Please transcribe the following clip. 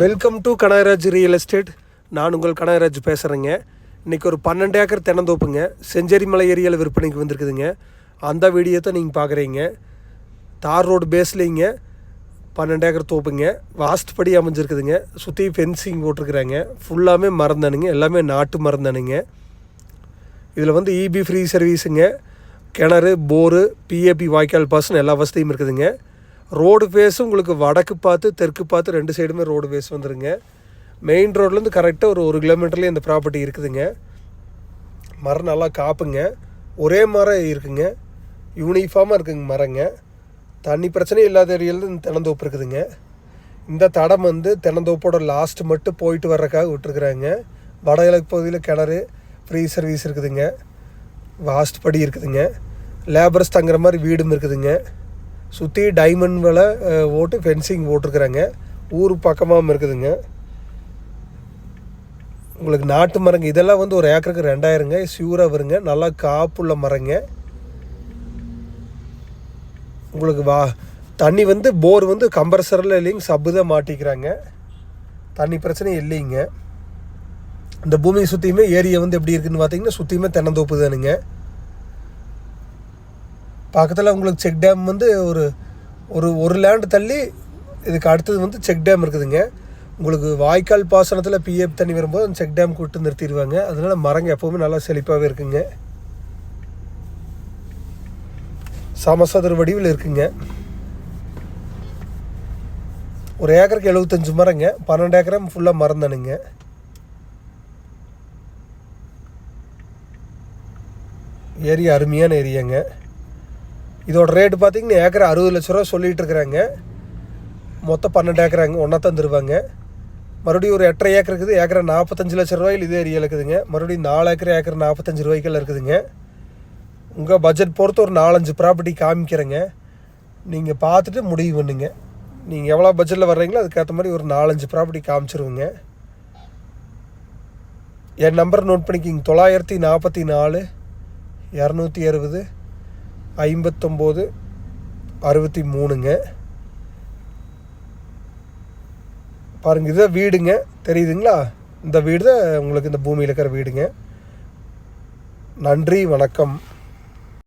Welcome to Kanagaraj real estate நான் உங்கள் கனகராஜ் பேசுகிறேங்க இன்றைக்கி ஒரு பன்னெண்டு ஏக்கர் தென்னந்தோப்புங்க. செஞ்சேரி மலை ஏரியாவில் விற்பனைக்கு வந்திருக்குதுங்க. அந்த வீடியோ தான் நீங்கள் பார்க்குறீங்க தார் ரோடு பேஸ்லேங்க. பன்னெண்டு ஏக்கர் தோப்புங்க. வாஸ்துப்படி படி அமைஞ்சிருக்குதுங்க. சுற்றி ஃபென்சிங் போட்டிருக்குறாங்க. ஃபுல்லாமே மறந்தானுங்க எல்லாமே நாட்டு மறந்தானுங்க இதில் வந்து இபி ஃப்ரீ சர்வீஸுங்க கிணறு போரு பிஏபி வாய்க்கால் பாசன் எல்லா வசதியும் இருக்குதுங்க. ரோடு ஃபேஸும் உங்களுக்கு வடக்கு பார்த்து தெற்கு பார்த்து ரெண்டு சைடுமே ரோடு ஃபேஸ் வந்துடுங்க மெயின் ரோட்லேருந்து கரெக்டாக ஒரு ஒரு கிலோமீட்டர்லேயே இந்த ப்ராப்பர்ட்டி இருக்குதுங்க. மரம் நல்லா காப்புங்க. ஒரே மரம் இருக்குங்க. யூனிஃபார்மாக இருக்குங்க மரங்க. தண்ணி பிரச்சனையும் இல்லாத ஏரியாவில் இந்த தென்னந்தோப்பு இருக்குதுங்க. இந்த தடம் வந்து தென்னந்தோப்போட லாஸ்ட் மட்டும் போயிட்டு வர்றதுக்காக விட்டுருக்குறாங்க. வடகிழக்கு பகுதியில் கிணறு ஃப்ரீ சர்வீஸ் இருக்குதுங்க. வாஸ்ட் படி இருக்குதுங்க. லேபர்ஸ் தங்குற மாதிரி வீடும் இருக்குதுங்க. சுற்றி டைமண்ட் வலை ஓட்டு ஃபென்சிங் போட்டிருக்குறாங்க. ஊர் பக்கமாகவும் இருக்குதுங்க. உங்களுக்கு நாட்டு மரங்க இதெல்லாம் வந்து ஒரு ஏக்கருக்கு ரெண்டாயிரங்க. சியூராக வருங்க. நல்லா காப்புள்ள மரங்க. உங்களுக்கு வா தண்ணி வந்து போர் வந்து கம்பரசரில் இல்லைங்க சப்பு தான் மாட்டிக்கிறாங்க. தண்ணி பிரச்சனை இல்லைங்க. இந்த பூமியை சுற்றியுமே ஏரியா வந்து எப்படி இருக்குதுன்னு பார்த்தீங்கன்னா சுற்றியுமே தென்னந்தோப்பு தானுங்க. பக்கத்தில் உங்களுக்கு செக் டேம் வந்து ஒரு ஒரு ஒரு லேண்டு தள்ளி இதுக்கு அடுத்தது வந்து செக் டேம் இருக்குதுங்க. உங்களுக்கு வாய்க்கால் பாசனத்தில் பிஎஃப் தண்ணி வரும்போது அந்த செக் டேம் கூட்டு நிறுத்திடுவாங்க. அதனால் மரங்க எப்போவுமே நல்லா செழிப்பாகவே இருக்குங்க. சமசதுர வடிவில் இருக்குங்க. ஒரு ஏக்கருக்கு எழுபத்தஞ்சு மரங்க. பன்னெண்டு ஏக்கரம் ஃபுல்லாக மரம் தானுங்க. ஏரியா அருமையான ஏரியாங்க. இதோட ரேட்டு பார்த்தீங்கன்னா ஏக்கர் அறுபது லட்ச ரூபா சொல்லிகிட்டு இருக்கிறாங்க. மொத்தம் பன்னெண்டு ஏக்கராங்க ஒன்றா தான் தருவாங்க மறுபடியும் ஒரு எட்டரை ஏக்கர் இருக்குது. ஏக்கரை நாற்பத்தஞ்சு லட்ச ரூபாயில் இதே ஏரியா இருக்குதுங்க. மறுபடியும் நாலு ஏக்கர் ஏக்கர் நாற்பத்தஞ்சு ரூபாய்க்கெல்லாம் இருக்குதுங்க. உங்கள் பட்ஜெட் பொறுத்து ஒரு நாலஞ்சு ப்ராப்பர்ட்டி காமிக்கிறேங்க. நீங்கள் பார்த்துட்டு முடிவு பண்ணுங்க. நீங்கள் எவ்வளோ பட்ஜெட்டில் வர்றீங்களோ அதுக்கேற்ற மாதிரி ஒரு நாலஞ்சு ப்ராப்பர்ட்டி காமிச்சிருவோங்க. என் நம்பர் நோட் பண்ணிக்கிங்க. தொள்ளாயிரத்தி நாற்பத்தி நாலு இரநூத்தி அறுபது ஐம்பத்தொம்போது அறுபத்தி மூணுங்க பாருங்க இதுதான் வீடுங்க. தெரியுதுங்களா? இந்த வீடு தான் உங்களுக்கு இந்த பூமியில் இருக்கிற வீடுங்க. நன்றி வணக்கம்.